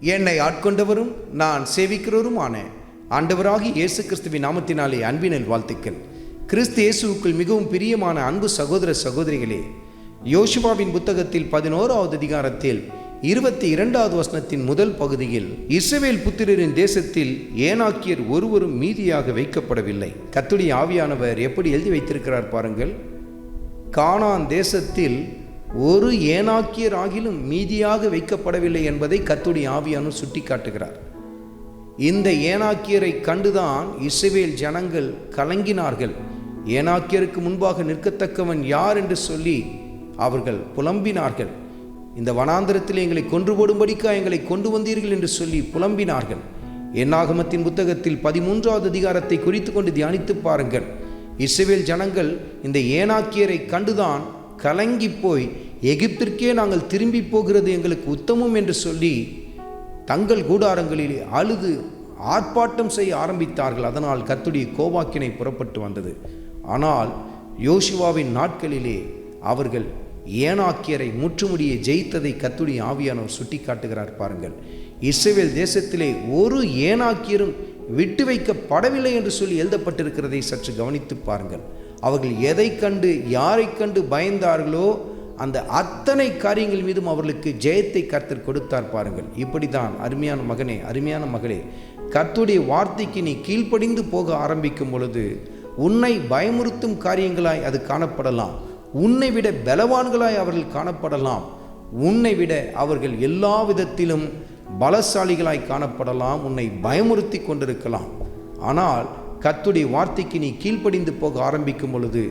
என்னை ஆட்கொண்டவரும் நான் சேவிக்கிறவருமான ஆண்டவராகி இயேசு கிறிஸ்துவின் நாமத்தினாலே அன்பினல் வாழ்த்துக்கள் கிறிஸ்து இயேசுவுக்குள் மிகவும் பிரியமான அன்பு சகோதர சகோதரிகளே யோசுவாவின் புத்தகத்தில் பதினோராவது அதிகாரத்தில் இருபத்தி இரண்டாவது வசனத்தின் முதல் பகுதியில் இஸ்ரவேல் புத்திரரின் தேசத்தில் ஏனாக்கியர் ஒருவரும் மீதியாக வைக்கப்படவில்லை. கத்துடி ஆவியானவர் எப்படி எழுதி வைத்திருக்கிறார் பாருங்கள். கானான் தேசத்தில் ஒரு ஏனாக்கியர் ஆகிலும் மீதியாக வைக்கப்படவில்லை என்பதை கத்துடைய ஆவியானு சுட்டி காட்டுகிறார் இந்த ஏனாக்கியரை கண்டுதான் இஸ்ரவேல் ஜனங்கள் கலங்கினார்கள். ஏனாக்கியருக்கு முன்பாக நிற்கத்தக்கவன் யார் என்று சொல்லி அவர்கள் புலம்பினார்கள். இந்த வனாந்திரத்தில் எங்களை கொன்று போடும்படிக்கா எங்களை கொண்டு வந்தீர்கள் என்று சொல்லி புலம்பினார்கள். என்னாகமத்தின் புத்தகத்தில் பதிமூன்றாவது அதிகாரத்தை குறித்து கொண்டு தியானித்து பாருங்கள். இஸ்ரவேல் ஜனங்கள் இந்த ஏனாக்கியரை கண்டுதான் கலங்கி போய் எகிப்திற்கே நாங்கள் திரும்பி போகிறது எங்களுக்கு உத்தமம் என்று சொல்லி தங்கள் கூடாரங்களிலே அழுது ஆர்ப்பாட்டம் செய்ய ஆரம்பித்தார்கள். அதனால் கத்துடைய கோவாக்கினை புறப்பட்டு வந்தது. ஆனால் யோசுவாவின் நாட்களிலே அவர்கள் ஏனாக்கியரை முற்றுமுடியை ஜெயித்ததை கத்துடைய ஆவியானவர் சுட்டி காட்டுகிறார் பாருங்கள். இஸ்ரேல் தேசத்திலே ஒரு ஏனாக்கியரும் விட்டு வைக்கப்படவில்லை என்று சொல்லி எழுதப்பட்டிருக்கிறதை சற்று கவனித்து பாருங்கள். அவர்கள் எதை கண்டு யாரை கண்டு பயந்தார்களோ அந்த அத்தனை காரியங்கள் மீதும் அவர்களுக்கு ஜெயத்தை கர்த்தர் கொடுத்தார் பாருங்கள். இப்படி தான் அருமையான மகனே அருமையான மகளே கர்த்துடைய வார்த்தைக்கு நீ கீழ்ப்படிந்து போக ஆரம்பிக்கும் பொழுது உன்னை பயமுறுத்தும் காரியங்களாய் அது காணப்படலாம். உன்னை விட பலவான்களாய் அவர்கள் காணப்படலாம். உன்னை விட அவர்கள் எல்லா விதத்திலும் பலசாலிகளாய் காணப்படலாம். உன்னை பயமுறுத்தி கொண்டிருக்கலாம். ஆனால் கத்துடைய வார்த்தைக்கு நீ கீழ்ப்படிந்து போக ஆரம்பிக்கும் பொழுது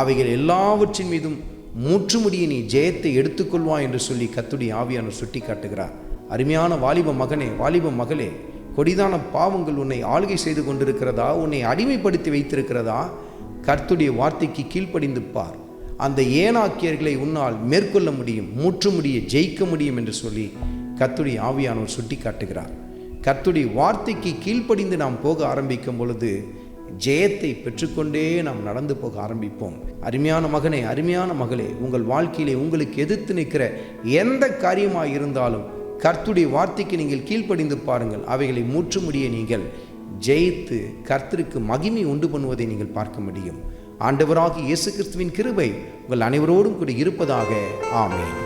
அவைகள் எல்லாவற்றின் மீதும் முற்றுமுடிய நீ ஜெயத்தை எடுத்துக்கொள்வாய் என்று சொல்லி கத்துடைய ஆவியானவர் சுட்டி காட்டுகிறார் அருமையான வாலிப மகனே வாலிப மகளே கொடிதான பாவங்கள் உன்னை ஆளுகை செய்து கொண்டிருக்கிறதா? உன்னை அடிமைப்படுத்தி வைத்திருக்கிறதா? கர்த்துடைய வார்த்தைக்கு கீழ்ப்படிந்து பார். அந்த ஏனாக்கியர்களை உன்னால் மேற்கொள்ள முடியும் முற்றுமுடிய ஜெயிக்க முடியும் என்று சொல்லி கத்துடைய ஆவியானவர் சுட்டி காட்டுகிறார் கர்த்துடைய வார்த்தைக்கு கீழ்ப்படிந்து நாம் போக ஆரம்பிக்கும் பொழுது ஜெயத்தை பெற்றுக்கொண்டே நாம் நடந்து போக ஆரம்பிப்போம். அருமையான மகனே அருமையான மகளே உங்கள் வாழ்க்கையிலே உங்களுக்கு எதிர்த்து நிற்கிற எந்த காரியமாக இருந்தாலும் கர்த்துடைய வார்த்தைக்கு நீங்கள் கீழ்ப்படிந்து பாருங்கள். அவைகளை முற்றுமுடிய நீங்கள். ஜெயித்து கர்த்தருக்கு மகிமை உண்டு பண்ணுவதை நீங்கள் பார்க்க முடியும். ஆண்டவராகி இயேசு கிறிஸ்துவின் கிருபை உங்கள் அனைவரோடும் கூட இருப்பதாக. ஆமேன்.